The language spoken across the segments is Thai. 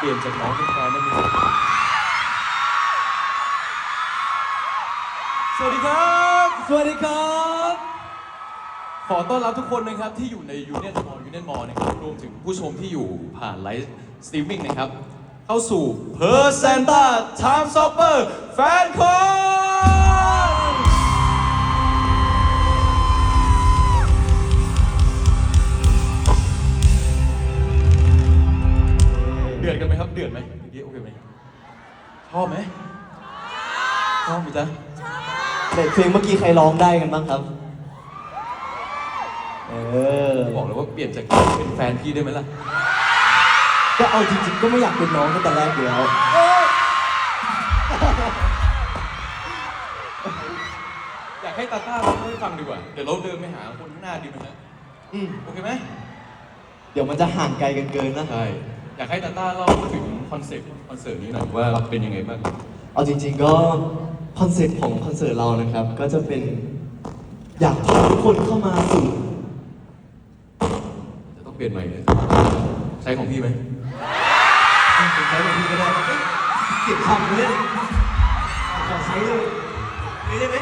เปลี่ยนจากน้องเป็นแฟนได้ไหมสวัสดีครับ สวัสดีครับ ขอต้อนรับทุกคนนะครับที่อยู่ในยูเนียนมอลยูเนียนมอลนะครับรวมถึงผู้ชมที่อยู่ผ่านไลฟ์สตรีมมิ่งนะครับ เข้าสู่ Per Santa Time Stopper Fan Con ชอบไหมชอบไหมจ๊ะแต่เพลงเมื่อกี้ใครร้องได้กันบ้างครับ เออ บอกเลยว่าเปลี่ยนจากการเป็นแฟนพี่ได้ไหมล่ะ ก็เอาจริงๆ ก็ไม่อยากเป็นน้องตั้งแต่แรกอยู่แล้วอยากให้ตาต้าร้องให้ฟังดีกว่า เดี๋ยวเราเดินไปหาคนข้างหน้าดีไหมฮะอืมโอเคไหม เดี๋ยวมันจะห่างไกลกันเกินนะ ใช่ อยากให้ตาต้าเล่าถึง คอนเซ็ปต์คอนเสิร์ตนี้หน่อยว่าเป็นยังไงบ้างเอาจริง ๆ ก็คอนเซ็ปต์ของคอนเสิร์ตเรานะครับ ก็จะเป็นอยากพาทุกคนเข้ามาสู่จะต้องเปลี่ยนใหม่เลยใช้ของพี่ไหมเป็นใช้แบบนี้ก็ได้เอ้ยเก็บคำเลยขอใช้เลยเลยได้ไหม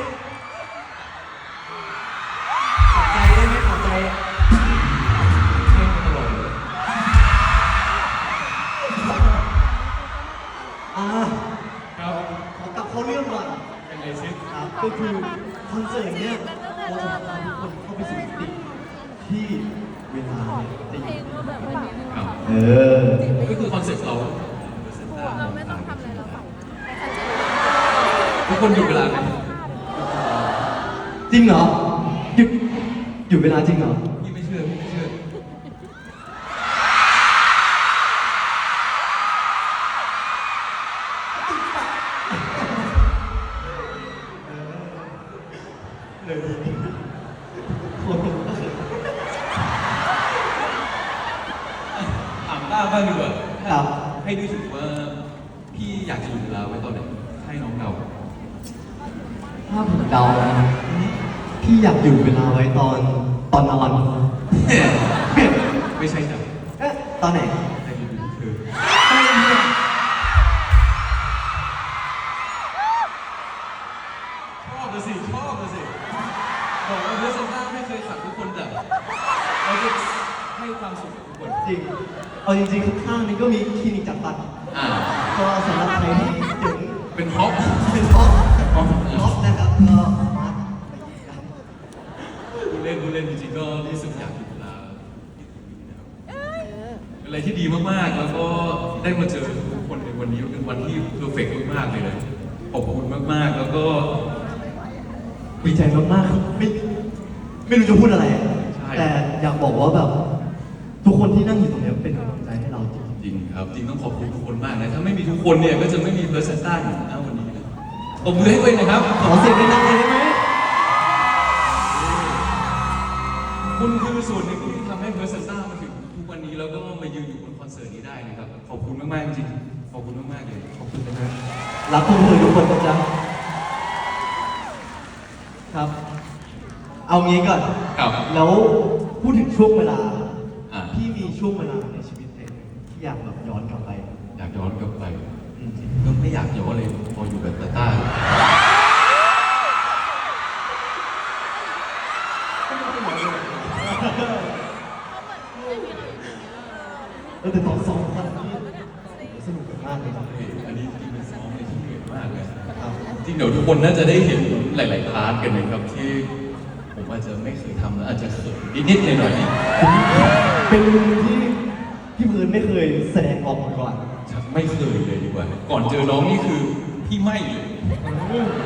ออก็คือคอนเซ็ปต์เราเราไม่ต้องทำอะไรเราฝันให้เขาเจอทุกคนอยู่เวลาไหมจริงเหรอหยุดหยุดเวลาจริงเหรอพี่ไม่เชื่อพี่ไม่เชื่อเลยโคตร ถามต้า บ้างดีกว่าครับ ให้นึกถึงว่าพี่อยากจะอยู่เวลาไว้ตอนไหนให้น้องเดาถ้าผมเดานะพี่อยากหยุดเวลาไว้ตอนตอนนอน ไม่ใช่จ้ะเอ๊ะตอนไหน จริงๆข้างๆนี้ก็มีคลินิกจัดฟันอ่าก็สำหรับใครที่ถึงเป็นท็อปเป็นท็อปท็อปท็อปนะครับก็สามารถไปยิงได้ผู้เล่นผู้เล่นจริงๆก็รู้สึกอยากอยู่เวลาเป็นอะไรที่ดีมากๆ แล้วก็ได้มาเจอทุกคนในวันนี้เป็นวันที่เพอร์เฟกต์มากๆเลยนะขอบคุณมากๆ แล้วก็ดีใจมากๆครับไม่ไม่รู้จะพูดอะไรอะใช่แต่อยากบอกว่าแบบ ทุกคนที่นั่งอยู่ตรงเนี้ยเป็นกำลังใจให้เราจริงจริงครับจริงต้องขอบคุณทุกคนมากนะถ้าไม่มีทุกคนเนี่ยก็จะไม่มีเพอร์เซนต้าอยู่ณวันนี้เลยตบมือให้ตัวเองหนะครับขอเสียงดังๆเลยได้ไหมคุณคือส่วนหนึ่งที่ทำให้เพอร์เซนต้ามาถึงทุกวันนี้แล้วก็มายืนอยู่บนคอนเสิร์ตนี้ได้นะครับขอบคุณมากๆจริงๆขอบคุณมากๆเลยขอบคุณนะครับรักทุกคนทุกคนนะจ๊ะครับ เอางี้ก่อน ครับ แล้วพูดถึงช่วงเวลาอ่าพี่มี ช่วงเวลาในชีวิตเองที่อยากแบบย้อนกลับไปอยากย้อนกลับไปอืมก็ไม่อยากย้อนเลยพออยู่กับตาต้าเออแต่ตอนซ้อมวันนี้สนุกมากเลยครับเฮ้ยอันนี้จริงเป็นซ้อมเลยที่เหนื่อยมากเลยครับจริงเดี๋ยวทุกคนน่าจะได้เห็นหลาย ๆ พาร์ทกันนะครับที่ ผมอาจจะไม่เคยทำแล้วอาจจะเขินนิดๆหน่อยๆเป็นมุมที่พี่พื้นไม่เคยแสดงออกมาก่อนไม่เคยเลยดีกว่า ก่อนเจอน้องนี่คือพี่ไม่เลย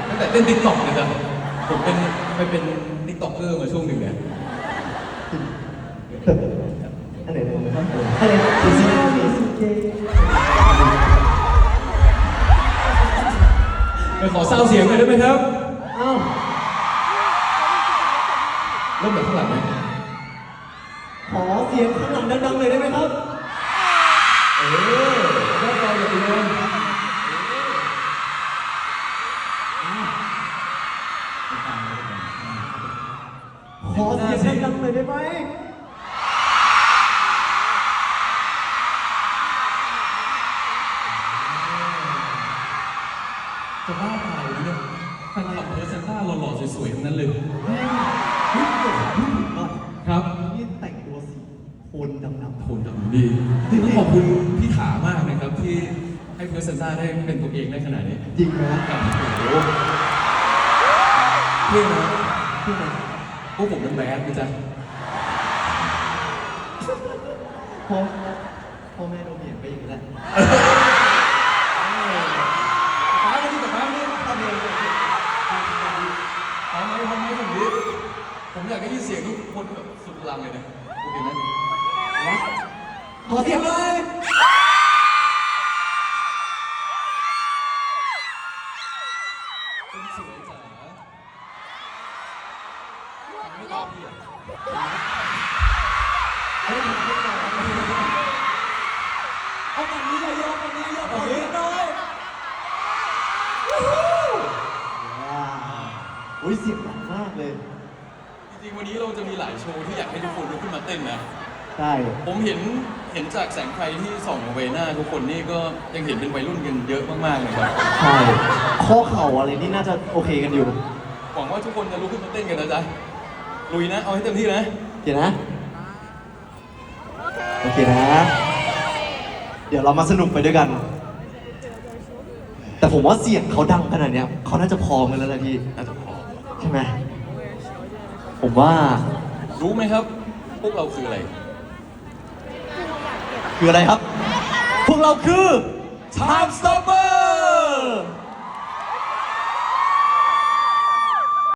ตั้งแต่เล่นติ๊กต็อกเลยจ้ะผมเป็นไปเป็นติ๊กต็อกเกอร์มาช่วงหนึ่งเนี่ยอันไหนเนี่ยอันไหนซีซีซีเคไปขอเศร้าเสียงหน่อยได้ไหมครับ อ้าว เริ่มจากข้างหลังไหมขอเสียงข้างหลังดังๆเลยได้ไหมครับ เออเริ่มต่อจากอีกคนขอเสียงดังๆเลยได้ไหมจะบ้าตายเนี่ยแฟนคลับเพอร์เซนต้าหล่อๆสวยๆทั้งนั้นเลย ให้เพื่อนเซนต้าได้เป็นตัวเองได้ขนาดนี้จริงไหมครับโอ้โหเท่นะพี่นะพวกผมเป็นแบดนะจ๊ะพ่อพ่อแม่โดนเบียดไปอย่างนี้แหละฟ้ามาดีกับฟ้ามาดีทำเลยพร้อมไหมพร้อมไหมผมดิผมอยากได้ยินเสียงทุกคนแบบสุดพลังเลยนะโอเคไหมขอเสียงเลย คนสวยจ๋าไม่ตอบพี่อะเอาแบบนี้เลยโยกแบบนี้โยกแบบนี้หน่อยว้าวอุ้ยเสียงดังมากเลย จริงๆวันนี้เราจะมีหลายโชว์ที่อยากให้ทุกคนลุกขึ้นมาเต้นนะใช่ผมเห็น เห็นจากแสงไฟที่ส่องออกไปหน้าทุกคนนี่ก็ยังเห็นเป็นวัยรุ่นกันเยอะมากๆเลยครับใช่ข้อเข่าอะไรนี่น่าจะโอเคกันอยู่ หวังว่าทุกคนจะลุกขึ้นมาเต้นกันนะจ๊ะลุยนะ เอาให้เต็มที่นะเดี๋ยวนะ โอเคนะ เดี๋ยวเรามาสนุกไปด้วยกัน แต่ผมว่าเสียงเขาดังขนาดเนี้ยเขาน่าจะพอกันแล้วนะพี่ น่าจะพอใช่ไหมผมว่ารู้ไหมครับ พวกเราคืออะไร คืออะไรครับ พวกเราคือ Time Stopper